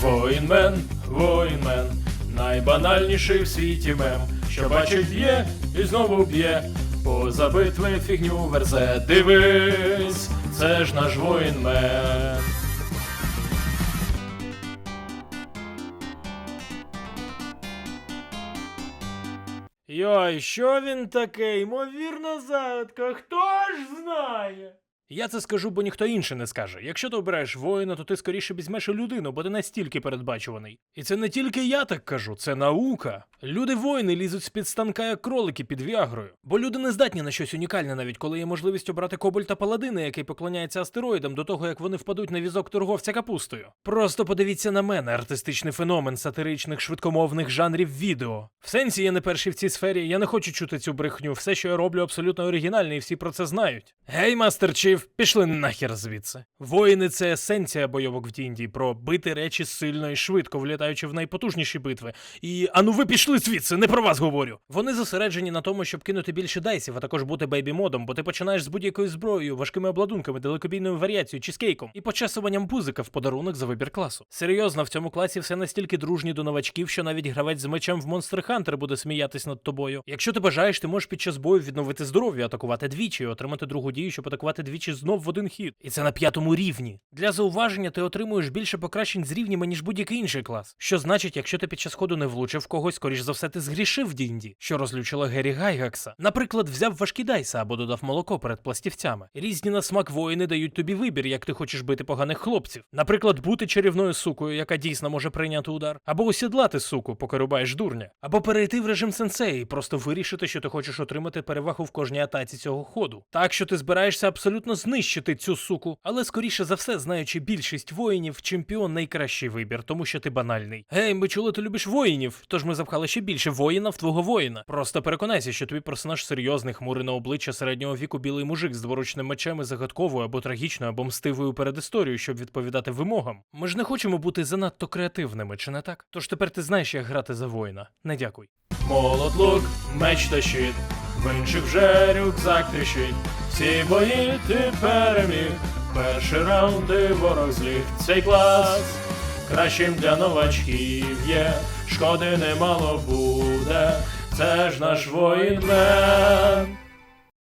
Воїнмен, воїнмен, найбанальніший в світі мем, що бачить б'є і знову б'є, поза битви фігню верзе. Дивись, це ж наш воїнмен. Йой, що він такий? Ймовірна загадка, хто ж знає? Я це скажу, бо ніхто інший не скаже. Якщо ти обираєш воїна, то ти скоріше візьмеш і людину, бо ти настільки передбачуваний. І це не тільки я так кажу, це наука. Люди воїни лізуть з-під станка, як кролики під віагрою. Бо люди не здатні на щось унікальне, навіть коли є можливість обрати кобальта паладина, який поклоняється астероїдам до того, як вони впадуть на візок торговця капустою. Просто подивіться на мене, артистичний феномен сатиричних швидкомовних жанрів відео. В сенсі я не перший в цій сфері, я не хочу чути цю брехню. Все, що я роблю, абсолютно оригінальне, і всі про це знають. Гей, мастер Чіф, пішли нахер звідси. Воїни це есенція бойовок в Діндії, про бити речі сильно і швидко, влітаючи в найпотужніші битви. І ану ви пішли звідси, не про вас говорю. Вони зосереджені на тому, щоб кинути більше дайсів, а також бути бейбі-модом, бо ти починаєш з будь-якою зброєю, важкими обладунками, далекобійною варіацією, чизкейком і почесуванням пузика в подарунок за вибір класу. Серйозно, в цьому класі все настільки дружні до новачків, що навіть гравець з мечем в Monster Hunter буде сміятись над тобою. Якщо ти бажаєш, ти можеш під час бою відновити здоров'я, атакувати двічі, отримати другу дію, щоб атакувати двічі знов в один хід. І це на п'ятому рівні. Для зауваження ти отримуєш більше покращень з рівнями, ніж будь-який інший клас. Що значить, якщо ти під час ходу не влучив когось, скоріш за все ти згрішив в Дінді, що розлючило Гері Гайгакса. Наприклад, взяв важкі дайса або додав молоко перед пластівцями. Різні на смак воїни дають тобі вибір, як ти хочеш бити поганих хлопців. Наприклад, бути чарівною сукою, яка дійсно може прийняти удар, або осідлати суку, поки рубаєш дурня, або перейти в режим сенсеї, і просто вирішити, що ти хочеш отримати перевагу в кожній атаці цього ходу. Так що ти збираєшся абсолютно знищити цю суку, але скоріше за все, знаючи більшість воїнів, чемпіон найкращий вибір, тому що ти банальний. Гей, ми чули, ти любиш воїнів, тож ми запхали ще більше воїна в твого воїна. Просто переконайся, що твій персонаж серйозний, хмурий на обличчя середнього віку білий мужик з дворучним мечем і загадковою або трагічною, або мстивою передісторією, щоб відповідати вимогам. Ми ж не хочемо бути занадто креативними, чи не так? Тож тепер ти знаєш, як грати за воїна. Не дякуй. Молот лук, меч та щит, в інших вже рюкзак тріщить. Всі бої ти переміг. Перший раунд ти ворог зліг. Цей клас кращим для новачків є. Шкоди немало буде. Це ж наш воїнмен.